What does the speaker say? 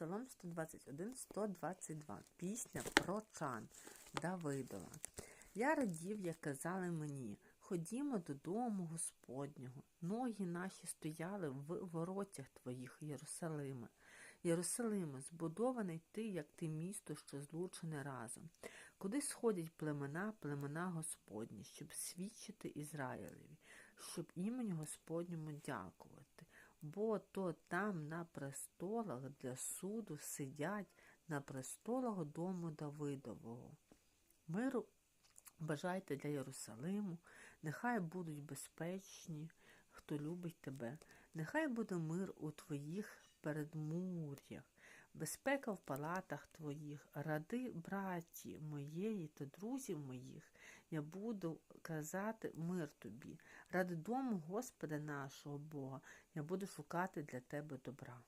Псалом 121, 122. Пісня про чан Давидова. Я радів, як казали мені, ходімо додому Господнього. Ноги наші стояли в воротях твоїх, Єрусалиме. Єрусалиме, збудований ти, як ти місто, що злучене разом. Куди сходять племена, племена Господні, щоб свідчити Ізраїлеві, щоб імені Господньому дякувати. Бо то там на престолах для суду сидять на престолах дому Давидового. Миру бажайте для Єрусалиму, нехай будуть безпечні, хто любить тебе, нехай буде мир у твоїх передмур'ях, безпека в палатах твоїх, ради браті моєї та друзів моїх, я буду казати мир тобі. Ради дому Господа нашого Бога я буду шукати для тебе добра.